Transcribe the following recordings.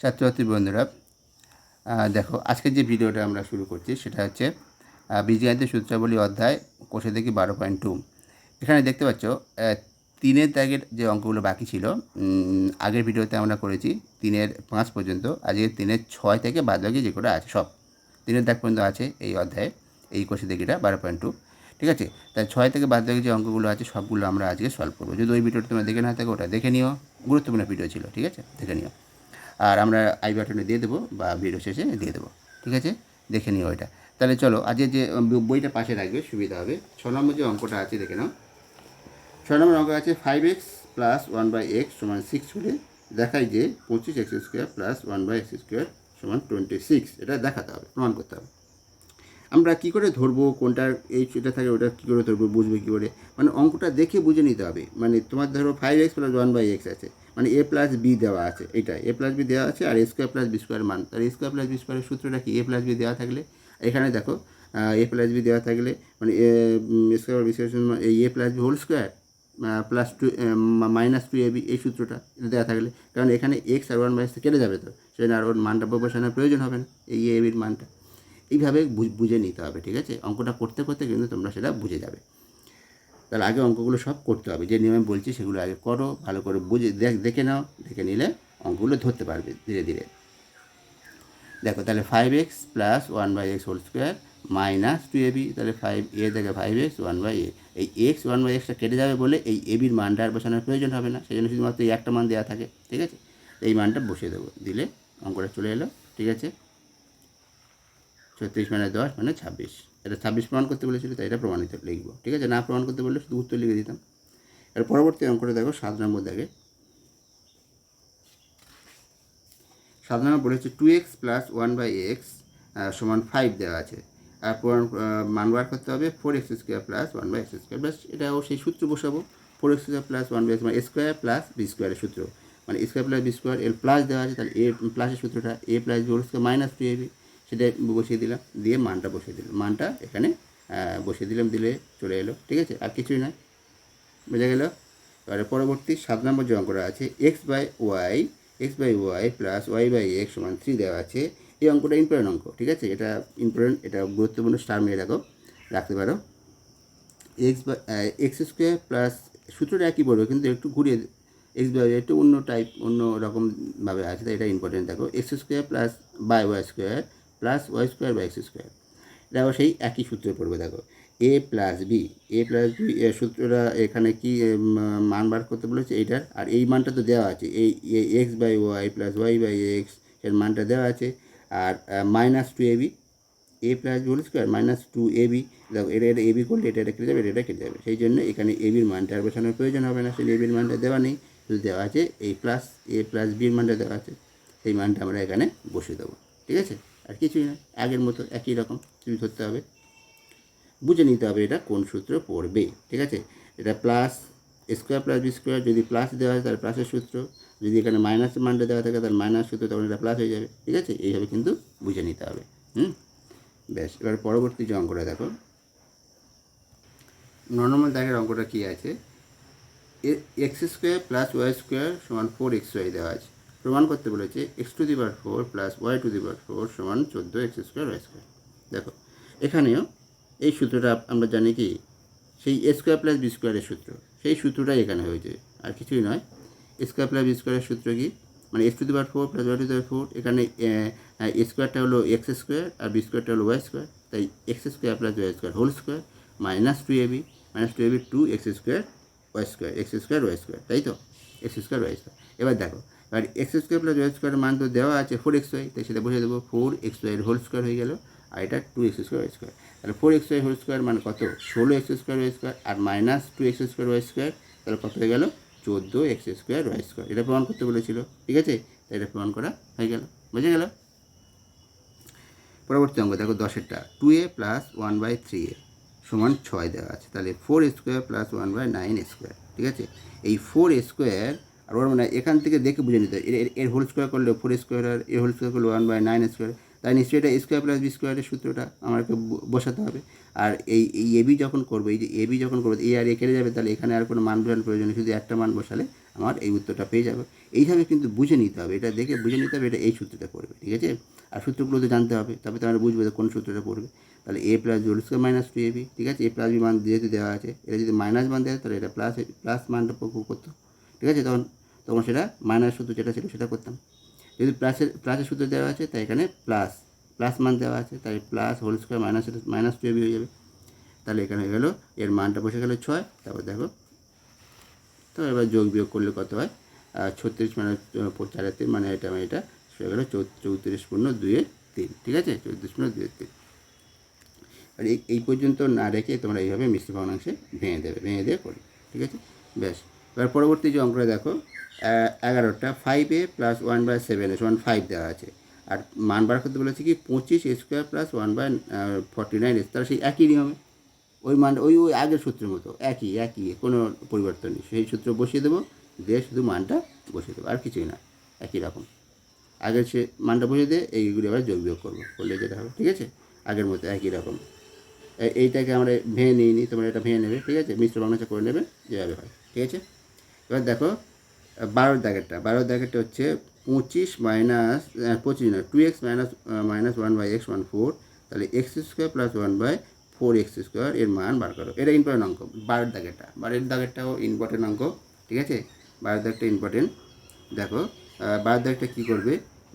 ছাত্রছাত্রী বন্ধুরা দেখো আজকের যে ভিডিওটা আমরা শুরু করছি সেটা হচ্ছে আহ, বীজগণিত সূত্রাবলী অধ্যায় কোষে দেখি বারো পয়েন্ট টু। এখানে দেখতে পাচ্ছ তিনের দাগের যে অঙ্কগুলো বাকি ছিল আগের ভিডিওতে আমরা করেছি তিনের পাঁচ পর্যন্ত আজকে তিনের ছয় থেকে বাদ বাকি যে কটা আছে সব। তিনের দাগ পর্যন্ত আছে এই অধ্যায়ে এই কোষে দেখিটা বারো পয়েন্ট টু। ঠিক আছে? তাই ছয় থেকে বাদ বাকি যে অঙ্কগুলো আছে সবগুলো আমরা আজকে সলভ করব। যদি ওই ভিডিওটা তোমরা দেখে না থাকো ওটা দেখে নিও। গুরুত্বপূর্ণ ভিডিও ছিল ঠিক আছে? দেখে নিও। আর আমরা আই বাটনে দিয়ে দেবো বা ভিডিও শেষে দিয়ে দেবো। ঠিক আছে? দেখে নিও ওইটা তাহলে চলো, আজকে যে বইটা পাশে রাখবে, সুবিধা হবে। ছ নম্বর যে অঙ্কটা আছে, দেখে নাও। ছ নম্বর অঙ্ক আছে five x plus one by x সমান সিক্স হলে দেখায় যে পঁচিশ x square plus one by x square সমান টোয়েন্টি সিক্স এটা দেখাতে হবে, প্রমাণ করতে হবে। আমরা কী করে ধরবো কোনটার এই সেটা থাকে, ওটা কী করে ধরবো, বুঝবে কী করে? মানে অঙ্কটা দেখে বুঝে নিতে হবে। মানে তোমার ধরো five x plus one by x আছে। মানে এ প্লাস বি দেওয়া আছে এটা এ প্লাস বি দেওয়া আছে আর a square plus b square মান। তাহলে এ স্কোয়ার প্লাস বি স্কোয়ারের সূত্রটা কি? এ প্লাস বি দেওয়া থাকলে, এখানে দেখো এ প্লাস বি দেওয়া থাকলে মানে a square b square a plus b whole square plus two minus two a b এই সূত্রটা দেওয়া থাকলে, কারণ এখানে এক্স আর ওয়ান বাইস কেটে যাবে তো, সেজন্য আর ওর মানটা বসানোর প্রয়োজন হবে না, এই এ বির মানটা। এইভাবে বুঝে নিতে হবে, ঠিক আছে? অঙ্কটা করতে করতে কিন্তু তোমরা সেটা বুঝে যাবে। তাহলে আগে অঙ্কগুলো সব করতে হবে। যে নিয়মে বলছি সেগুলো আগে করো, ভালো করে বুঝে দেখ, দেখে নাও, দেখে নিলে অঙ্কগুলো ধরতে পারবে ধীরে ধীরে। দেখো তাহলে five x plus one by x whole square minus two a b তাহলে ফাইভ এ থেকে five x one by a এই এক্স ওয়ান বাই এক্সটা কেটে যাবে বলে এই এবির মানটা আর বসানোর প্রয়োজন হবে না। সেই জন্য শুধুমাত্র এই একটা মান দেওয়া থাকে, ঠিক আছে? এই মানটা বসিয়ে দেবো। দিলে অঙ্কটা চলে এলো, ঠিক আছে? ছত্রিশ মানে দশ মানে ছাব্বিশ। এটা ছাব্বিশ প্রমাণ করতে বলেছিল, তাই এটা প্রমাণিত লিখব। ঠিক আছে? না প্রমাণ করতে বললে শুধু উত্তর লিখে দিতাম। এর পরবর্তী অঙ্কটা দেখো, সাত নম্বর দাগে সাত নম্বর বলেছে two x plus one by x সমান ফাইভ দেওয়া আছে। আর প্রমাণ মান বার করতে হবে four x square plus one by x square ব্যাস, এটাও সেই সূত্র বসাবো। Four x square plus one by x মানে স্কোয়ার প্লাস বি স্কোয়ারের সূত্র। মানে স্কোয়ার প্লাস বি স্কোয়ার এর প্লাস দেওয়া আছে, তাহলে এ প্লাসের সূত্রটা a plus b square minus two a b সেটা বসিয়ে দিলাম, দিয়ে মানটা বসিয়ে দিলাম। মানটা এখানে বসিয়ে দিলাম, দিলে চলে এলো, ঠিক আছে? আর কিছুই নয়। বোঝা গেল? এবারে পরবর্তী সাত নম্বর যে অঙ্কটা আছে x by y x by y plus y by x সমান থ্রি দেওয়া আছে, এই অঙ্কটা ইম্পর্টেন্ট অঙ্ক, ঠিক আছে? এটা ইম্পর্টেন্ট এটা গুরুত্বপূর্ণ স্টার মেয়ে রাখো, রাখতে পারো। এক্স বা এক্স স্কোয়ার প্লাস সূত্রটা একই বলব কিন্তু একটু ঘুরিয়ে এক্স বাই একটু অন্য টাইপ অন্য রকমভাবে আছে, তাই এটা ইম্পর্টেন্ট দেখো। X square plus by y square plus y square by x square এটাও সেই একই সূত্রে পড়বে, দেখো। A plus b a plus b সূত্রটা এখানে কি মান বার করতে বলেছে এইটার? আর এই মানটা তো দেওয়া আছে, এই x by y plus y by এক্সের মানটা দেওয়া আছে। আর minus two a b a plus whole square minus two a b দেখো, এটা এটা বি করলে এটা এটা কেটে যাবে, এটা এটা কেটে যাবে। সেই জন্য এখানে এ বির মানটা আর বসানোর প্রয়োজন হবে না, সেই এ বির মানটা দেওয়া নেই। শুধু দেওয়া আছে এই প্লাস এ প্লাস বির মানটা দেওয়া আছে। সেই মানটা আমরা এখানে বসিয়ে দেবো, ঠিক আছে? আর কিছুই না। আগের মতো একই রকম তুমি ধরতে হবে। বুঝে নিতে হবে এটা কোন সূত্র পড়বে, ঠিক আছে? এটা plus square plus b square যদি প্লাস দেওয়া হয় তাহলে প্লাসের সূত্র। যদি এখানে মাইনাস মানটা দেওয়া থাকে তাহলে মাইনাস সূত্র, তখন এটা প্লাস হয়ে যাবে, ঠিক আছে? এইভাবে কিন্তু বুঝে নিতে হবে, হুম? ব্যাস, এবার পরবর্তী যে অঙ্কটা দেখো। নর্মাল দাগের অঙ্কটা কী আছে? X square plus y square সমান ফোর এক্স ওয়াই দেওয়া আছে। প্রমাণ করতে বলেছে x to the power four plus y to the power four সমান চোদ্দ এক্স স্কোয়ার ওয়াই স্কোয়ার দেখো, এখানেও এই সূত্রটা আমরা জানি কি, সেই এ স্কোয়ার প্লাস বি স্কোয়ারের সূত্র। সেই সূত্রটাই এখানে হয়েছে, আর কিছুই নয়। স্কোয়ার প্লাস বি স্কোয়ারের সূত্র কি? মানে x to the power four plus y to the power four এখানে স্কোয়ারটা হলো এক্স স্কোয়ার আর বি স্কোয়ারটা হলো ওয়াই স্কোয়ার তাই x square plus y square whole square minus two a b minus two a b two x square y square x square y square তাই তো? X square y square এবার দেখো এবার x square plus Y স্কোয়ারের মান তো দেওয়া আছে ফোর এক্স ওয়াই তাই সেটা বসে দেবো ফোর এক্স ওয়াইয়ের হোল স্কোয়ার হয়ে গেল, আর এটা two x square y square তাহলে four x y whole square মানে কত? ষোলো এক্স স্কোয়ার ওয়াই স্কোয়ার আর minus two x square y square তাহলে কত হয়ে গেল? চোদ্দ এক্স স্কোয়ার ওয়াই স্কোয়ার এটা প্রমাণ করতে বলেছিল, ঠিক আছে? এটা প্রমাণ করা হয়ে গেল। বুঝে গেল? পরবর্তী অঙ্ক, দেখো দশেরটা। Two a plus one by three a সমান ছয় দেওয়া আছে। তাহলে four square plus one by nine square ঠিক আছে? এই ফোর স্কোয়ার আর ওর মানে এখান থেকে দেখে বুঝে নিতে হবে। এর- হোল স্কোয়ার করলে ফোর স্কোয়ার এর হোল স্কোয়ার করলে ওয়ান বাই নাইন স্কোয়ার তাই নিশ্চয়ই এটা স্কোয়ার প্লাস বি স্কোয়ারের সূত্রটা আমাকে বসাতে হবে। আর এই এই এবি যখন করব, এই যে এবি যখন করব এ আর এ কেটে যাবে, তাহলে এখানে আর কোনো মান বসানোর প্রয়োজন নেই। শুধু একটা মান বসালে আমার এই উত্তরটা পেয়ে যাবে। এইভাবে কিন্তু বুঝে নিতে হবে। এটা দেখে বুঝে নিতে হবে এটা এই সূত্রটা পড়বে ঠিক আছে? আর সূত্রগুলো তো জানতে হবে তবে তোমরা বুঝবে যে কোন সূত্রটা পড়বে তাহলে a plus whole square minus two a b ঠিক আছে? এ প্লাস বি মান যেহেতু দেওয়া আছে, এটা যদি মাইনাস মান দেয়, তাহলে এটা প্লাস প্লাস মানটা করতো ঠিক আছে? তখন তখন সেটা মাইনাস সূত্র যেটা ছিল সেটা করতাম। যদি প্লাসের প্লাসের সূত্র দেওয়া আছে, তাই এখানে প্লাস প্লাস মান দেওয়া আছে, তাই plus whole square minus minus two হয়ে যাবে। তাহলে এখানে হয়ে গেলো, এর মানটা বসে গেলো ছয়, তারপর দেখো। তো এবার যোগ বিয়োগ করলে কত হয়? ছত্রিশ মানে চারের তিন মানে এটা মানে এটা হয়ে গেলো চৌত্রিশ পূর্ণ দুইয়ের তিন, ঠিক আছে? চৌত্রিশ পূর্ণ দুইয়ের তিন। আর এই পর্যন্ত না রেখে তোমরা এইভাবে মিশ্র ভগ্নাংশে ভেঙে দেবে, ভেঙে দিয়ে করবে, ঠিক আছে? ব্যাস। এবার পরবর্তী যে অঙ্কটা দেখো এগারোটা five a plus one by seven s one five দেওয়া আছে। আর মান বার করতে বলেছে কি, পঁচিশ square plus one by forty nine s তারা সেই একই নিয়মে। ওই মান, ওই ওই আগের সূত্রের মতো, একই একই, কোনো পরিবর্তন নেই। সেই সূত্র বসিয়ে দেবো, দিয়ে শুধু মানটা বসিয়ে দেবো, আর কিছুই না, একই রকম। আগের সে মানটা বসিয়ে দিয়ে এইগুলি আবার যোগ বিয়োগ করব, করলে যেটা হবে, ঠিক আছে? আগের মতো একই রকম। এইটাকে আমরা ভেঙে নিই নিই তোমরা এটা ভেঙে নেবে, ঠিক আছে? মিশ্র বাংলাটা করে নেবে, যেভাবে হয়, ঠিক আছে? এবার দেখো বারোর দাগেরটা। বারোর দাগেরটা হচ্ছে পঁচিশ মাইনাস পঁচিশ না two x minus minus one by x one four তাহলে x square plus one by four x square এর মান বার করো। এটা ইম্পর্টেন্ট অঙ্ক বারোর দাগেরটা। বারোর দাগেরটাও ইম্পর্টেন্ট অঙ্ক, ঠিক আছে? বারোর দাগটা ইম্পর্টেন্ট দেখো বারোর দাগটা কী করবে?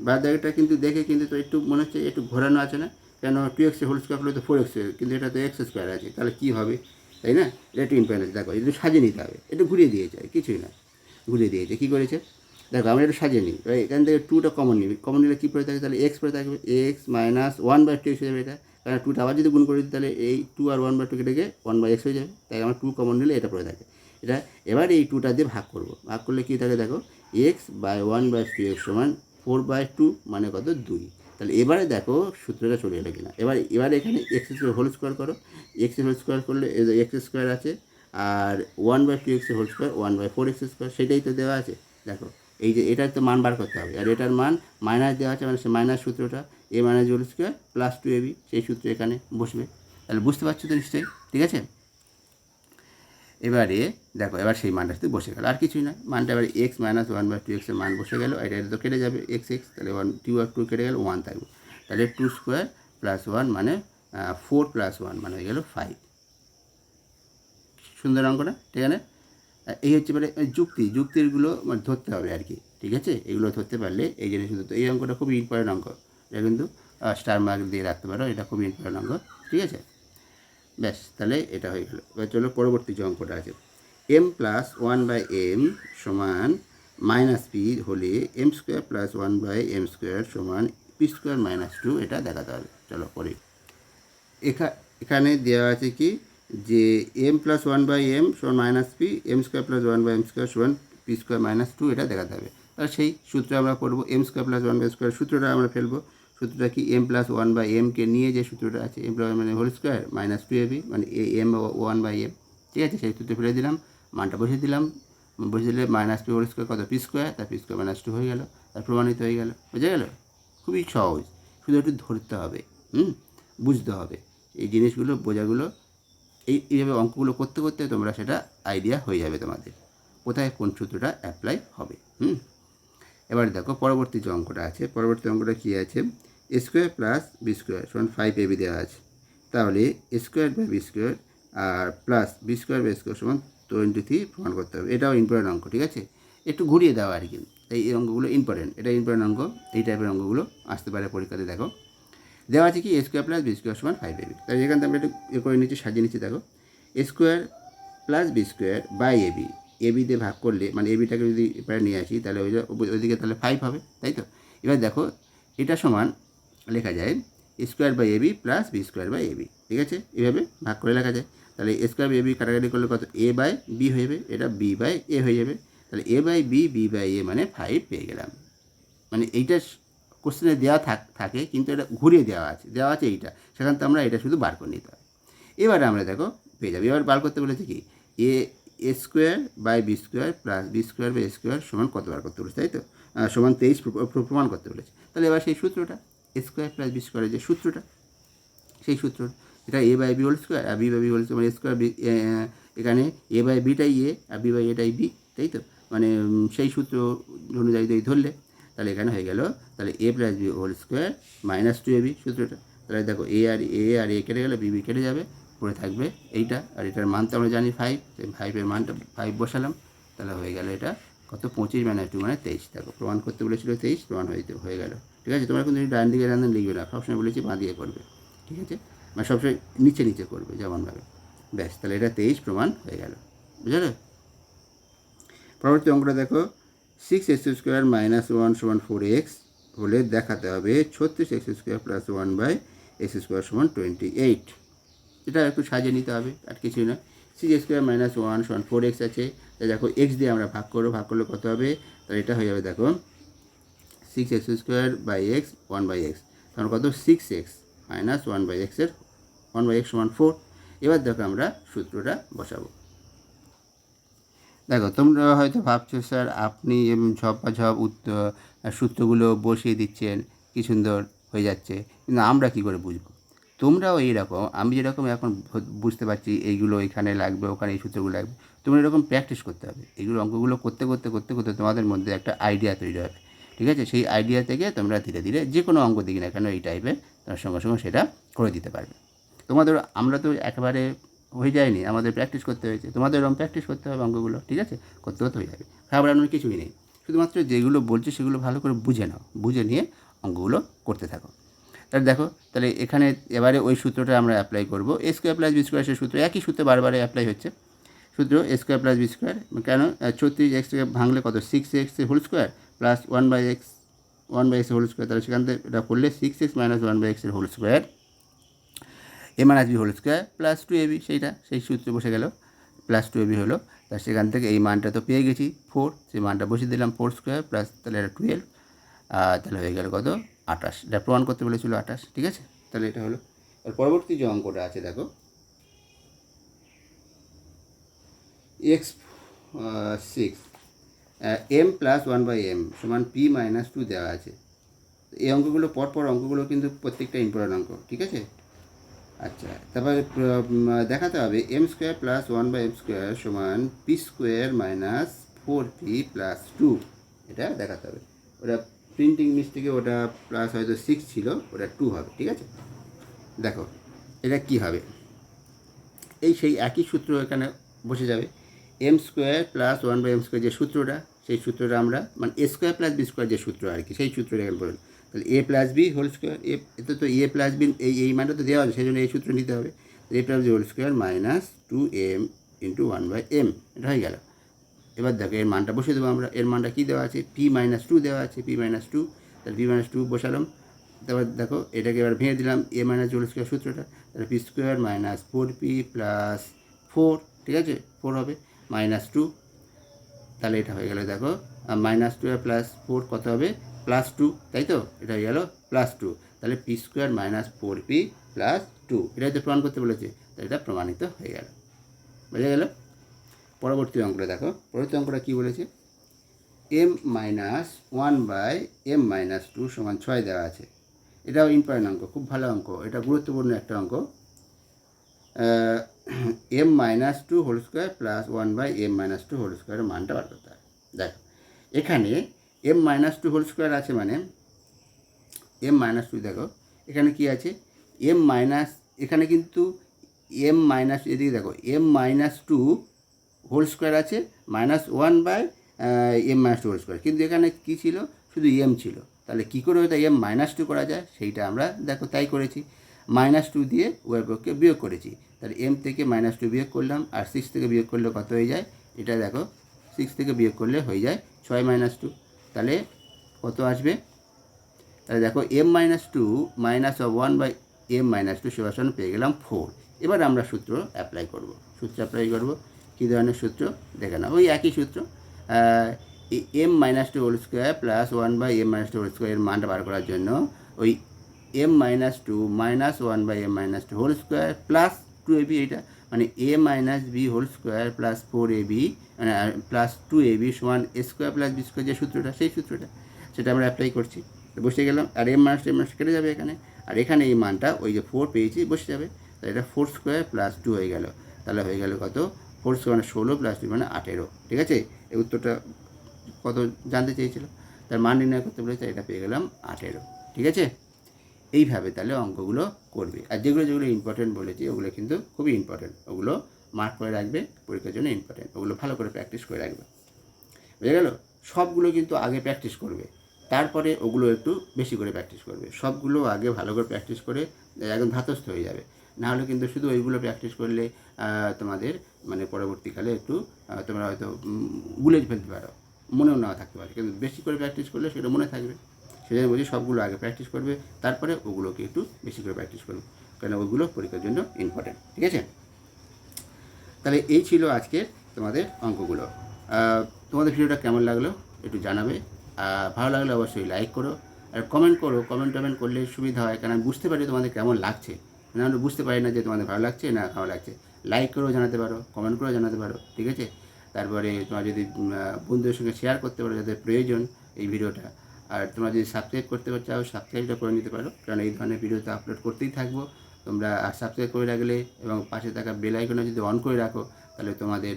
বারোর দাগটা কিন্তু দেখে কিন্তু তো একটু মনে হচ্ছে, একটু ঘোরানো আছে না? কেন টু এক্স হোল স্কোয়ার করলে তো ফোর এক্স কিন্তু এটা তো এক্স স্কোয়ার আছে, তাহলে কী হবে? তাই না? এটা ইম্পর্টেন্ট আছে দেখো একটু সাজিয়ে নিতে হবে। একটু ঘুরিয়ে দিয়েছে, কিছুই না। ঘুরিয়ে দিয়েছে, কী করেছে? দেখো, আমরা একটু সাজিয়ে নিই। এবার এখান থেকে টুটা কমন নিবি কমন নিলে কী পড়ে থাকে? তাহলে এক্স পড়ে থাকবে x minus one by two x হয়ে যাবে এটা। কারণ টুটা আবার যদি গুণ করে দিই, তাহলে এই টু আর ওয়ান বাই টু কেটে ওয়ান বাই এক্স হয়ে যাবে। তাই আমরা টু কমন নিলে এটা পড়ে থাকে। এটা এবার এই টুটা দিয়ে ভাগ করব। ভাগ করলে কী থাকে দেখো? X by one by two x সমান ফোর বাই টু মানে কত? দুই। তাহলে এবারে দেখো সূত্রটা চলে এলো কিনা। এবার, এবারে এখানে এক্স স্কোয়ার হোল স্কোয়ার করো। এক্স হোল স্কোয়ার করলে এক্স স্কোয়ার আছে, আর one by two x whole square one by four x square সেটাই তো দেওয়া আছে। দেখো, এই যে এটার তো মান বার করতে হবে। আর এটার মান মাইনাস দেওয়া আছে মানে সে মাইনাস সূত্রটা a minus whole square plus two a b সেই সূত্র এখানে বসবে। তাহলে বুঝতে পারছ তো নিশ্চয়ই? ঠিক আছে? এবারে দেখো, এবার সেই মানটা শুধু বসে গেল, আর কিছুই না মানটা এবার x minus one by two এক্সের মান বসে গেল, এটা তো কেটে যাবে এক্স এক্স তাহলে ওয়ান টু আর টু কেটে গেল ওয়ান থাকবে। তাহলে টু স্কোয়ার প্লাস ওয়ান মানে ফোর প্লাস ওয়ান মানে হয়ে গেল ফাইভ সুন্দর অঙ্কটা, ঠিক আছে? এই হচ্ছে মানে যুক্তি, যুক্তিগুলো মানে ধরতে হবে আর কি, ঠিক আছে? এগুলো ধরতে পারলে এই জিনিস ধরতে এই অঙ্কটা খুবই ইম্পর্টেন্ট অঙ্ক। এটা কিন্তু স্টার মার্ক দিয়ে রাখতে পারো, এটা খুবই ইম্পর্টেন্ট অঙ্ক, ঠিক আছে? ব্যাস, তাহলে এটা হয়ে গেল। এবার চলো পরবর্তী যে অঙ্কটা আছে। M plus one by m সমান মাইনাস পি হলে m square plus one by m square সমান পি স্কোয়ার মাইনাস টু এটা দেখাতে হবে। চলো পরে। এখা- এখানে দেওয়া আছে কি? যে m plus one by m সমান minus p m square plus one by m square সমান পি স্কোয়ার মাইনাস টু এটা দেখাতে হবে। তাহলে সেই সূত্রে আমরা করব m square plus one by square সূত্রটা আমরা ফেলব। সূত্রটা কি? এম প্লাস ওয়ান বাই এমকে নিয়ে যে সূত্রটা আছে এম প্লাস মানে whole square minus two a b মানে a m one by m ঠিক আছে? সেই সূত্রে ফেলে দিলাম, মানটা বসিয়ে দিলাম। বসিয়ে দিলে মাইনাস পি হোল স্কোয়ার কত? পি স্কোয়ার তার পি স্কোয়ার মাইনাস টু হয়ে গেল, তার প্রমাণিত হয়ে গেল। বুঝে গেল? খুবই সহজ। শুধু একটু ধরতে হবে, হুম? বুঝতে হবে। এই জিনিসগুলো, বোঝাগুলো, এই, এইভাবে অঙ্কগুলো করতে করতে তোমরা সেটা আইডিয়া হয়ে যাবে তোমাদের। কোথায় কোন সূত্রটা অ্যাপ্লাই হবে, হুম? এবার দেখো পরবর্তী যে অঙ্কটা আছে, পরবর্তী অঙ্কটা কী আছে? স্কোয়ার প্লাস বি স্কোয়ার সমান ফাইভ এবি দেওয়া আছে। তাহলে square by B square R plus b square by square সমান টোয়েন্টি থ্রি প্রমাণ করতে হবে। এটাও ইম্পর্টেন্ট অঙ্ক, ঠিক আছে? একটু ঘুরিয়ে দেওয়া আর কি। এই অঙ্কগুলো ইম্পর্টেন্ট এটা ইম্পর্টেন্ট অঙ্ক, এই টাইপের অঙ্কগুলো আসতে পারে পরীক্ষাতে, দেখো। দেওয়া আছে কি? A square plus b square সমান ফাইভ এবি তাই এখান থেকে আমরা একটু এ করে নিচ্ছি, সাজিয়ে নিচ্ছি, দেখো। A square plus b square by a b a b দিয়ে ভাগ করলে মানে এবিটাকে যদি এবারে নিয়ে আসি, তাহলে ওই ওইদিকে তাহলে ফাইভ হবে, তাই তো? এবার দেখো, এটা সমান লেখা যায় square by a b plus b square by a b ঠিক আছে? এভাবে ভাগ করে লেখা যায়। তাহলে স্কোয়ার বাই এবি কাটাকাটি করলে কত? এ বাই বি হয়ে যাবে, এটা বি বাই এ হয়ে যাবে। তাহলে a by b b by a মানে ফাইভ পেয়ে গেলাম। মানে এইটা কোশ্চেনে দেওয়া থাক থাকে, কিন্তু এটা ঘুরিয়ে দেওয়া আছে দেওয়া আছে এইটা। সেখান থেকে আমরা এটা শুধু বার করে নিতে হবে এবারে আমরা দেখো, পেয়ে যাব। এবার বার করতে বলেছে কি? A a square by b square plus b square by square সমান কত বার করতে বলেছে, তাই তো? সমান তেইশ প্র- প্র- প্রমাণ করতে বলেছে। তাহলে এবার সেই সূত্রটা এ স্কোয়ার প্লাস বি স্কোয়ারের যে সূত্রটা, সেই সূত্র, এটা a by b whole square R b by b whole square মানে স্কোয়ার বি এখানে এ বাই বিটাই এ আর বি বাই এটাই বি তাই তো? মানে সেই সূত্র অনুযায়ী যদি ধরলে, তাহলে এখানে হয়ে গেল, তাহলে a plus b whole square minus two a b সূত্রটা। তাহলে দেখো এ আর এ আর এ কেটে গেলে বি বি কেটে যাবে পড়ে থাকবে এইটা। আর এটার মান তো আমরা জানি ফাইভ ফাইভের মানটা ফাইভ বসালাম। তাহলে হয়ে গেল এটা কত? পঁচিশ মাইনাস টু মানে তেইশ। দেখো, প্রমাণ করতে বলেছিল তেইশ, প্রমাণ হয়ে হয়ে গেল। ঠিক আছে? তোমরা কিন্তু ডান দিকে রান্ধন লিখবে না। সবসময় বলেছি বাঁ দিয়ে করবে। ঠিক আছে? মানে সবসময় নিচে নিচে করবে যেমনভাবে। ব্যাস, তাহলে এটা তেইশ প্রমাণ হয়ে গেল। বুঝলে? পরবর্তী অঙ্কটা দেখো। Six x square minus one সমান ফোর এক্স হলে দেখাতে হবে ছত্রিশ x square plus one by x square সমান টোয়েন্টি এইট এটা একটু সাজিয়ে নিতে হবে, আর কিছুই না সিক্স স্কোয়ার মাইনাস ওয়ান সমান ফোর এক্স আছে। তাই দেখো এক্স দিয়ে আমরা ভাগ করব, ভাগ করলে কত হবে? তাহলে এটা হয়ে যাবে, দেখো six x square by x one by x তখন কত? Six x minus one by এক্সের ওয়ান বাই এক্স সমান ফোর এবার দেখো আমরা সূত্রটা বসাবো। দেখো, তোমরা হয়তো ভাবছ, স্যার, আপনি ঝপ বা ঝপ উত্তর, সূত্রগুলো বসিয়ে দিচ্ছেন, কি সুন্দর হয়ে যাচ্ছে। কিন্তু আমরা কি করে বুঝব? তোমরাও এইরকম, আমি যেরকম এখন বুঝতে পারছি এইগুলো এখানে লাগবে, ওখানে এই সূত্রগুলো লাগবে, তোমরা এরকম প্র্যাকটিস করতে হবে। এইগুলো অঙ্কগুলো করতে করতে করতে করতে তোমাদের মধ্যে একটা আইডিয়া তৈরি হবে, ঠিক আছে? সেই আইডিয়া থেকে তোমরা ধীরে ধীরে যে কোনো অঙ্ক দিকে না কেন এই টাইপের তোমার সঙ্গে সঙ্গে সেটা করে দিতে পারবে। তোমাদের, আমরা তো একেবারে হয়ে যায়নি, আমাদের প্র্যাকটিস করতে হয়েছে, তোমাদের এরকম প্র্যাকটিস করতে হবে অঙ্কগুলো, ঠিক আছে? করতে করতে হয়ে যাবে, ঘাবড়ানোর কিছুই নেই। শুধুমাত্র যেগুলো বলছে সেগুলো ভালো করে বুঝে নাও, বুঝে নিয়ে অঙ্কগুলো করতে থাকো। তাহলে দেখো, তাহলে এখানে এবারে ওই সূত্রটা আমরা অ্যাপ্লাই করব। A square plus b square সে সূত্র, একই সূত্র বারবারে অ্যাপ্লাই হচ্ছে। সূত্র a square plus b square কেন? ছত্রিশ এক্স থেকে ভাঙলে কত? Six x whole square plus one by x one by x whole square তাহলে সেখান থেকে এটা করলে six x minus one by এক্সের whole square a minus b whole square plus two a b সেইটা, সেই সূত্রে বসে গেল প্লাস টু এবি হলো। তা সেখান থেকে এই মানটা তো পেয়ে গেছি ফোর সেই মানটা বসিয়ে দিলাম ফোর স্কোয়ার প্লাস তাহলে এটা টুয়েলভ আর তাহলে হয়ে গেল কত? আঠাশ। এটা প্রমাণ করতে বলেছিল আঠাশ, ঠিক আছে? তাহলে এটা হলো। আর পরবর্তী যে অঙ্কটা আছে, দেখো। X six m plus one by m সমান পি মাইনাস টু দেওয়া আছে। এই অঙ্কগুলো পরপর অঙ্কগুলো কিন্তু প্রত্যেকটা ইম্পর্টেন্ট অঙ্ক, ঠিক আছে? আচ্ছা তারপরে দেখাতে হবে m square plus one by m square সমান p square minus four p plus two এটা দেখাতে হবে। ওটা প্রিন্টিং মিস্টেকে ওটা প্লাস হয়তো সিক্স ছিল, ওটা টু হবে, ঠিক আছে? দেখো, এটা কি হবে? এই সেই একই সূত্র এখানে বসে যাবে। M square plus one by m square যে সূত্রটা, সেই সূত্রটা আমরা মানে a square plus b square যে সূত্র আর কি, সেই সূত্রটা এখানে বলুন। তাহলে a plus b whole square a, এতে তো এ প্লাস বি এই এই মানটা তো দেওয়া আছে, সেই জন্য এই সূত্র নিতে হবে। A plus b whole square minus two m into one by m এটা হয়ে গেল। এবার দেখো, এর মানটা বসে দেবো আমরা। এর মানটা কী দেওয়া আছে? পি মাইনাস টু দেওয়া আছে পি মাইনাস টু তাহলে পি মাইনাস টু বসালাম। তারপর দেখো, এটাকে এবার ভেঙে দিলাম। এ মাইনাস হোল স্কোয়ার সূত্রটা। তাহলে p square minus four p plus four ঠিক আছে? ফোর হবে মাইনাস টু তাহলে এটা হয়ে গেল, দেখো মাইনাস টু প্লাস ফোর কত হবে? প্লাস টু তাই তো? এটা হয়ে গেল প্লাস টু তাহলে p square minus four p plus two এটা তো প্রমাণ করতে বলেছে। তাহলে এটা প্রমাণিত হয়ে গেল। বোঝা গেল? পরবর্তী অঙ্কটা দেখো। পরবর্তী অঙ্কটা কী বলেছে? M minus one by m minus two সমান ছয় দেওয়া আছে। এটাও ইম্পর্টেন্ট অঙ্ক, খুব ভালো অঙ্ক। এটা গুরুত্বপূর্ণ একটা অঙ্ক। M minus two whole square plus one by m minus two whole স্কোয়ারের মানটা বার করতে হবে দেখো, এখানে m minus two whole square আছে মানে এম মাইনাস টু দেখো, এখানে কি আছে? এম মাইনাস এখানে কিন্তু এম মাইনাস এদিকে দেখো m minus two whole square আছে, minus one by m minus two whole square. কিন্তু এখানে কী ছিল? শুধু এম ছিল। তাহলে কী করে ওটা এম মাইনাস টু করা যায়, সেইটা আমরা দেখো, তাই করেছি। মাইনাস টু দিয়ে উভয় পক্ষে বিয়োগ করেছি। তাহলে এম থেকে মাইনাস টু বিয়োগ করলাম, আর সিক্স থেকে বিয়োগ করলে কত হয়ে যায়? এটা দেখো, সিক্স থেকে বিয়োগ করলে হয়ে যায় ছয় মাইনাস টু। তাহলে কত আসবে? তাহলে দেখো, m minus two minus of one by m minus two সেবাসন পেয়ে গেলাম ফোর। এবার আমরা সূত্র অ্যাপ্লাই করব। সূত্র অ্যাপ্লাই করব। কী ধরনের সূত্র? দেখে না ওই একই সূত্র। M minus two whole square plus one by m minus two whole স্কোয়ারের মানটা বার করার জন্য ওই m minus two minus one by m minus two whole square plus two a b এটা মানে a minus b whole square plus four a b মানে plus two A B সমান a square plus b square যে সূত্রটা, সেই সূত্রটা, সেটা আমরা অ্যাপ্লাই করছি। বসে গেলাম, আর এম মাইনাস এম মাইনাস কেটে যাবে এখানে। আর এখানে এই মানটা ওই যে ফোর পেয়েছি, বসে যাবে। তাহলে এটা ফোর স্কোয়ার প্লাস টু হয়ে গেল। তাহলে হয়ে গেল কত? ফোর মানে ষোলো প্লাস টু মানে আঠেরো, ঠিক আছে? এই উত্তরটা কত জানতে চেয়েছিল? তার মান নির্ণয় করতে বলেছে, এটা পেয়ে গেলাম আঠেরো, ঠিক আছে? এইভাবে তাহলে অঙ্কগুলো করবে। আর যেগুলো যেগুলো ইম্পর্টেন্ট বলেছি, ওগুলো কিন্তু খুবই ইম্পর্টেন্ট ওগুলো মার্ক করে রাখবে, পরীক্ষার জন্য ইম্পর্টেন্ট ওগুলো ভালো করে প্র্যাকটিস করে রাখবে। বুঝে গেল? সবগুলো কিন্তু আগে প্র্যাকটিস করবে। তারপরে ওগুলো একটু বেশি করে প্র্যাকটিস করবে। সবগুলো আগে ভালো করে প্র্যাকটিস করে একদম ধাতস্থ হয়ে যাবে। না হলে কিন্তু শুধু ওইগুলো প্র্যাকটিস করলে তোমাদের মানে পরবর্তীকালে একটু তোমরা হয়তো গুলে ফেলতে পারো। মনেও না থাকতে পারে। কিন্তু বেশি করে প্র্যাকটিস করলে সেটা মনে থাকবে। সেজন্য বলছি সবগুলো আগে প্র্যাকটিস করবে, তারপরে ওগুলোকে একটু বেশি করে প্র্যাকটিস করবে। কারণ ওগুলো পরীক্ষার জন্য ইম্পর্টেন্ট ঠিক আছে? তাহলে এই ছিল আজকের তোমাদের অঙ্কগুলো। তোমাদের ভিডিওটা কেমন লাগল একটু জানাবে। ভালো লাগলে অবশ্যই লাইক করো। আর কমেন্ট করো। কমেন্ট টমেন্ট করলে সুবিধা হয়। কারণ আমি বুঝতে পারি তোমাদের কেমন লাগছে। না হলে বুঝতে পারি না যে তোমাদের ভালো লাগছে না খারাপ লাগছে। লাইক করেও জানাতে পারো কমেন্ট করেও জানাতে পারো, ঠিক আছে? তারপরে তোমার যদি বন্ধুদের সঙ্গে শেয়ার করতে পারো যাদের প্রয়োজন এই ভিডিওটা, আর তোমরা যদি সাবস্ক্রাইব করতে চাও সাবস্ক্রাইবটা করে নিতে পারো, কারণ এই ধরনের ভিডিও তো আপলোড করতেই থাকব। তোমরা আর সাবস্ক্রাইব করে রাখলে এবং পাশে থাকা বেল আইকনটা যদি অন করে রাখো, তাহলে তোমাদের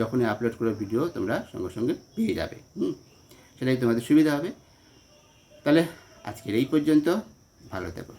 যখনই আপলোড করে ভিডিও তোমরা সঙ্গে সঙ্গে পেয়ে যাবে, হুম? সেটাই তোমাদের সুবিধা হবে। তাহলে আজকের এই পর্যন্ত, ভালো থেকো।